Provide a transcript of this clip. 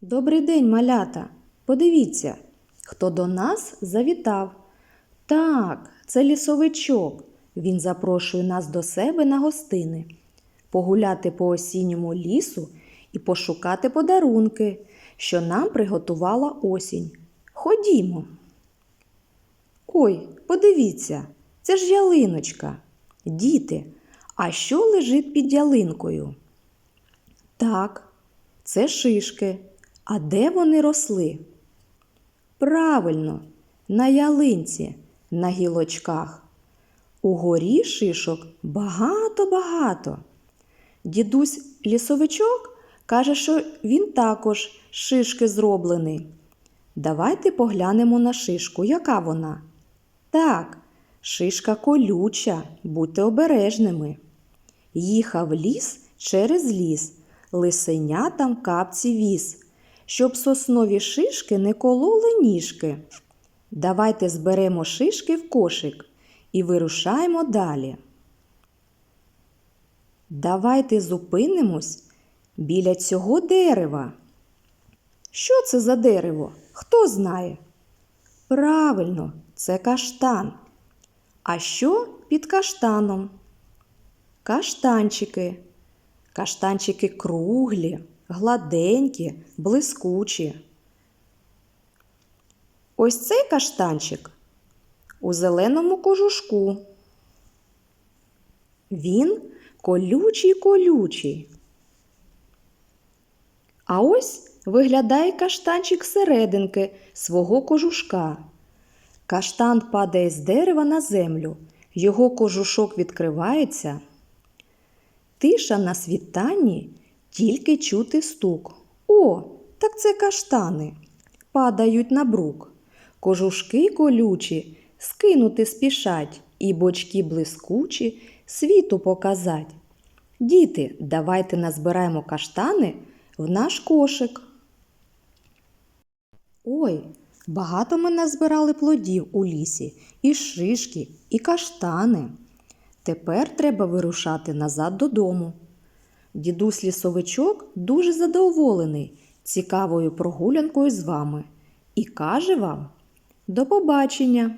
Добрий день, малята. Подивіться, хто до нас завітав. Так, це лісовичок. Він запрошує нас до себе на гостини. Погуляти по осінньому лісу і пошукати подарунки, що нам приготувала осінь. Ходімо. Ой, подивіться, це ж ялиночка. Діти, а що лежить під ялинкою? Так, це шишки. А де вони росли? Правильно, на ялинці, на гілочках. Угорі шишок багато-багато. Дідусь лісовичок каже, що він також шишки зроблений. Давайте поглянемо на шишку, яка вона. Так, шишка колюча, будьте обережними. Їхав ліс через ліс, лисеня там капці віз, щоб соснові шишки не кололи ніжки. Давайте зберемо шишки в кошик і вирушаємо далі. Давайте зупинимось біля цього дерева. Що це за дерево? Хто знає? Правильно, це каштан. А що під каштаном? Каштанчики. Каштанчики круглі, гладенькі, блискучі. Ось цей каштанчик у зеленому кожушку. Він колючий колючий. А ось виглядає каштанчик серединки свого кожушка. Каштан падає з дерева на землю, його кожушок відкривається. Тиша на світанні, тільки чути стук. О, так це каштани. Падають на брук. Кожушки колючі, скинути спішать, і бочки блискучі світу показать. Діти, давайте назбираємо каштани в наш кошик. Ой, багато ми назбирали плодів у лісі, і шишки, і каштани. Тепер треба вирушати назад додому. Дідусь лісовичок дуже задоволений цікавою прогулянкою з вами і каже вам до побачення!